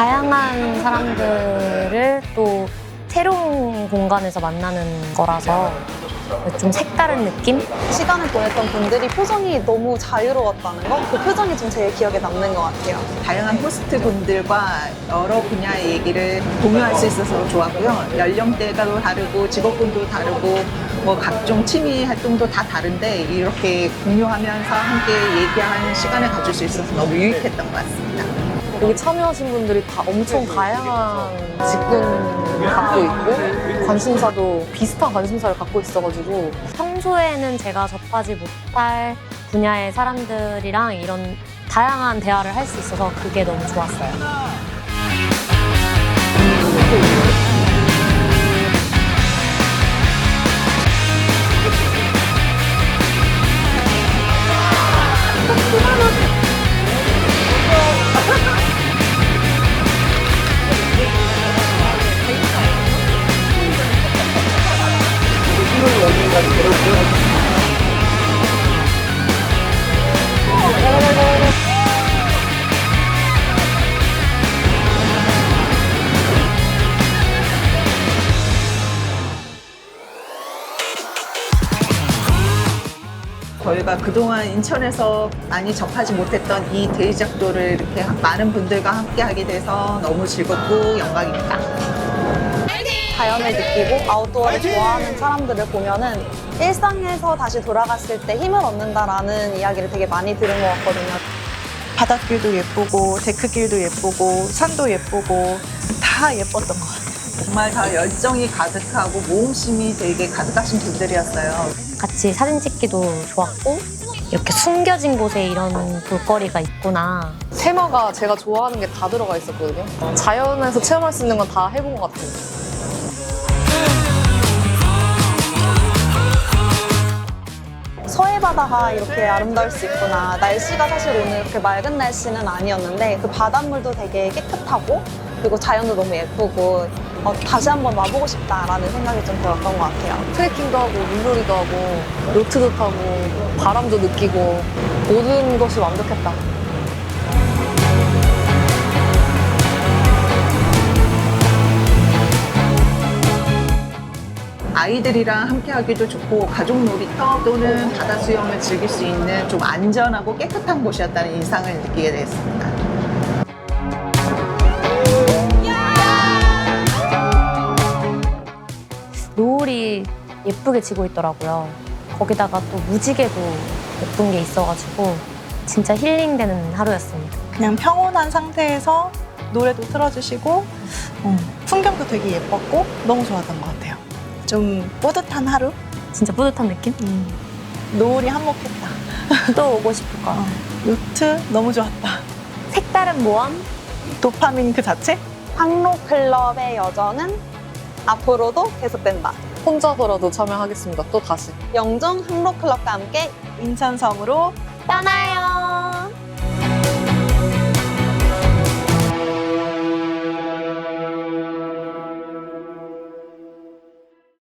다양한 사람들을 또 새로운 공간에서 만나는 거라서 좀 색다른 느낌? 시간을 보냈던 분들이 표정이 너무 자유로웠다는 거? 그 표정이 좀 제일 기억에 남는 것 같아요. 다양한 호스트 분들과 여러 분야의 얘기를 공유할 수 있어서 좋았고요. 연령대가 다르고 직업군도 다르고 뭐 각종 취미 활동도 다 다른데 이렇게 공유하면서 함께 얘기하는 시간을 가질 수 있어서 너무 유익했던 것 같습니다. 여기 참여하신 분들이 다 엄청 다양한 직군 갖고 있고 관심사도 비슷한 관심사를 갖고 있어가지고 평소에는 제가 접하지 못할 분야의 사람들이랑 이런 다양한 대화를 할 수 있어서 그게 너무 좋았어요. 저희가 그동안 인천에서 많이 접하지 못했던 이 대리작도를 이렇게 많은 분들과 함께 하게 돼서 너무 즐겁고 영광입니다. 자연을 느끼고 아웃도어를 좋아하는 사람들을 보면은 일상에서 다시 돌아갔을 때 힘을 얻는다라는 이야기를 되게 많이 들은 것 같거든요. 바닷길도 예쁘고 데크길도 예쁘고 산도 예쁘고 다 예뻤던 것 같아요. 정말 다 열정이 가득하고 모험심이 되게 가득하신 분들이었어요. 같이 사진 찍기도 좋았고 이렇게 숨겨진 곳에 이런 볼거리가 있구나. 테마가 제가 좋아하는 게 다 들어가 있었거든요. 자연에서 체험할 수 있는 건 다 해본 것 같아요. 서해 바다가 이렇게 아름다울 수 있구나. 날씨가 사실 오늘 그렇게 맑은 날씨는 아니었는데 그 바닷물도 되게 깨끗하고 그리고 자연도 너무 예쁘고 어, 다시 한번 와보고 싶다라는 생각이 좀 들었던 것 같아요. 트레킹도 하고 물놀이도 하고 요트도 타고 바람도 느끼고 모든 것이 완벽했다. 아이들이랑 함께 하기도 좋고 가족 놀이터 또는 바다 수영을 즐길 수 있는 좀 안전하고 깨끗한 곳이었다는 인상을 느끼게 됐습니다. 노을이 예쁘게 지고 있더라고요. 거기다가 또 무지개도 예쁜 게 있어가지고 진짜 힐링되는 하루였습니다. 그냥 평온한 상태에서 노래도 틀어주시고 음, 풍경도 되게 예뻤고 너무 좋았던 것 같아요. 좀 뿌듯한 하루? 진짜 뿌듯한 느낌? 음, 노을이 한몫했다. 또 오고 싶을 것 같아요. 요트 너무 좋았다. 색다른 모험? 도파민 그 자체? 항로클럽의 여정은 앞으로도 계속된다. 혼자서라도 참여하겠습니다. 또 다시. 영종 항로클럽과 함께 인천섬으로 떠나요.